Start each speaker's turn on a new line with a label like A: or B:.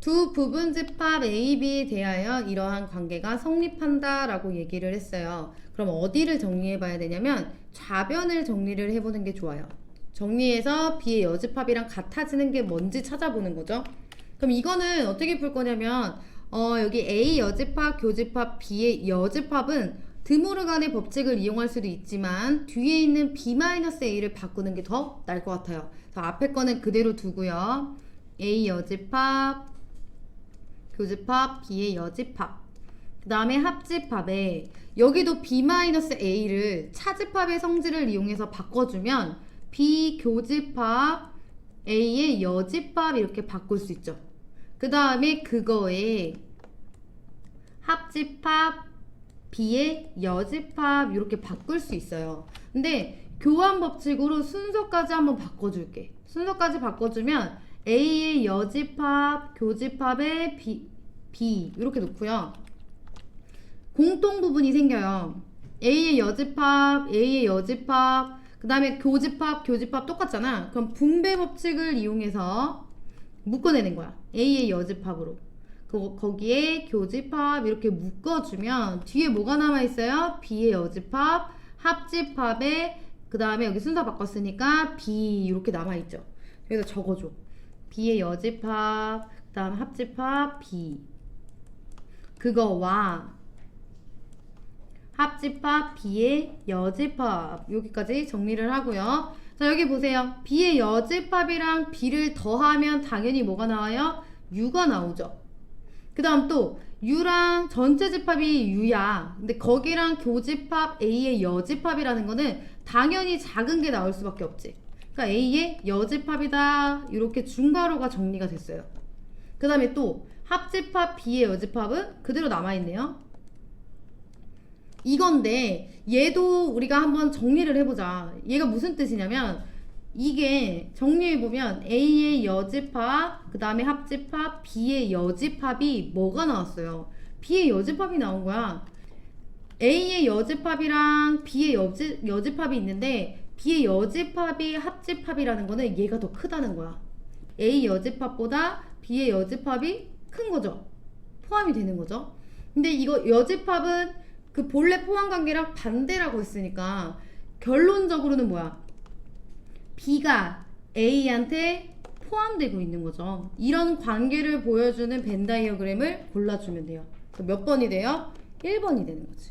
A: 두 부분 집합 A, B에 대하여 이러한 관계가 성립한다 라고 얘기를 했어요. 그럼 어디를 정리해 봐야 되냐면 좌변을 정리를 해보는 게 좋아요. 정리해서 B의 여집합이랑 같아지는 게 뭔지 찾아보는 거죠. 그럼 이거는 어떻게 풀 거냐면 어, 여기 A 여집합, 교집합, B의 여집합은 드모르간의 법칙을 이용할 수도 있지만 뒤에 있는 B-A를 바꾸는 게 더 나을 것 같아요. 그래서 앞에 거는 그대로 두고요. A 여집합, 교집합, B의 여집합. 그 다음에 합집합에 여기도 B-A를 차집합의 성질을 이용해서 바꿔주면 B 교집합, A의 여집합 이렇게 바꿀 수 있죠. 그 다음에 그거에 합집합, B의 여집합 이렇게 바꿀 수 있어요. 근데 교환 법칙으로 순서까지 한번 바꿔줄게. 순서까지 바꿔주면 A의 여집합, 교집합의 B, B 이렇게 놓고요. 공통 부분이 생겨요. A의 여집합, A의 여집합, 그 다음에 교집합, 교집합 똑같잖아. 그럼 분배 법칙을 이용해서 묶어내는 거야. A의 여집합으로. 그, 거기에 교집합 이렇게 묶어주면 뒤에 뭐가 남아있어요? B의 여집합, 합집합에 그 다음에 여기 순서 바꿨으니까 B 이렇게 남아있죠. 그래서 적어줘. B의 여집합, 그 다음 합집합 B. 그거와 합집합 B의 여집합 여기까지 정리를 하고요. 자 여기 보세요. B의 여집합이랑 B를 더하면 당연히 뭐가 나와요? U가 나오죠. 그 다음 또 U랑 전체 집합이 U야. 근데 거기랑 교집합 A의 여집합이라는 거는 당연히 작은 게 나올 수밖에 없지. 그러니까 A의 여집합이다. 이렇게 중괄호가 정리가 됐어요. 그 다음에 또 합집합 B의 여집합은 그대로 남아있네요. 이건데 얘도 우리가 한번 정리를 해보자. 얘가 무슨 뜻이냐면 이게 정리해보면 A의 여집합, 그 다음에 합집합, B의 여집합이 뭐가 나왔어요? B의 여집합이 나온 거야. A의 여집합이랑 B의 여집, 여집합이 있는데 B의 여집합이 합집합이라는 거는 얘가 더 크다는 거야. A 여집합보다 B의 여집합이 큰 거죠. 포함이 되는 거죠. 근데 이거 여집합은 그 본래 포함 관계랑 반대라고 했으니까 결론적으로는 뭐야? B가 A한테 포함되고 있는 거죠. 이런 관계를 보여주는 벤 다이어그램을 골라주면 돼요. 그럼 몇 번이 돼요? 1번이 되는 거지.